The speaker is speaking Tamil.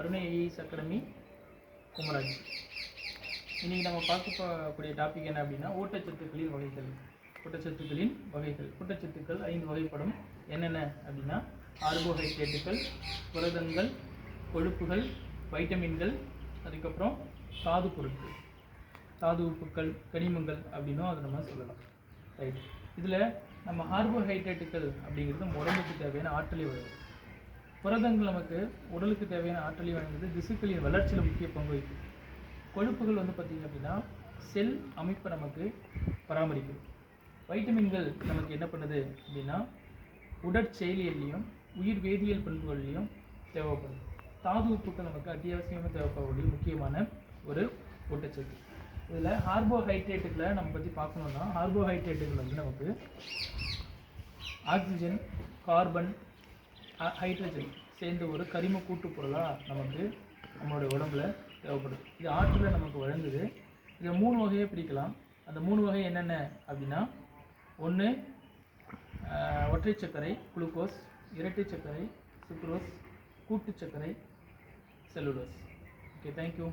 அருணை ஐஏஎஸ் அகாடமி குமராஜ். இன்றைக்கி நம்ம பார்க்கக்கூடிய டாபிக் என்ன அப்படின்னா ஊட்டச்சத்துக்களின் வகைகள். ஊட்டச்சத்துக்களின் வகைகள். ஊட்டச்சத்துக்கள் ஐந்து வகைப்படும். என்னென்ன அப்படின்னா கார்போஹைட்ரேட்டுகள் புரதங்கள் கொழுப்புகள் வைட்டமின்கள் அதுக்கப்புறம் தாது பொருட்கள். தாது உப்புக்கள் கனிமங்கள் அப்படின்னும் அதை நம்ம சொல்லலாம். ரைட் இதில் நம்ம கார்போஹைட்ரேட்டுகள் அப்படிங்கிறது உடம்புக்கு தேவையான ஆற்றலை வருது புரதங்கள் நமக்கு உடலுக்கு தேவையான ஆற்றலை வழங்குது திசுக்களின் வளர்ச்சியில் முக்கிய பங்கு வகிக்குது. கொழுப்புகள் வந்து பார்த்திங்க அப்படின்னா செல் அமைப்பை நமக்கு பராமரிக்குது. வைட்டமின்கள் நமக்கு என்ன பண்ணுது அப்படின்னா உடற்செயலியல்லையும் உயிர் வேதியியல் பண்புகள்லையும் தேவைப்படுது. தாது உப்புக்கள் நமக்கு அத்தியாவசியமாக தேவைப்படக்கூடிய முக்கியமான ஒரு ஊட்டச்சத்து. இதில் கார்போஹைட்ரேட்டுகளை நம்ம பற்றி பார்க்கணுன்னா கார்போஹைட்ரேட்டுகள் வந்து நமக்கு ஆக்சிஜன் கார்பன் ஹைட்ரஜன் சேர்ந்த ஒரு கரிம கூட்டுப்பொருளாக நமக்கு நம்மளுடைய உடம்புல தேவைப்படுது. இது ஆற்றலை நமக்கு வழங்குது. இதை மூணு வகையை பிரிக்கலாம். அந்த மூணு வகை என்னென்ன அப்படின்னா ஒன்று ஒற்றை சர்க்கரை குளுக்கோஸ் இரட்டை சர்க்கரை சுக்ரோஸ் கூட்டு சர்க்கரை செல்லுலோஸ். Okay thank you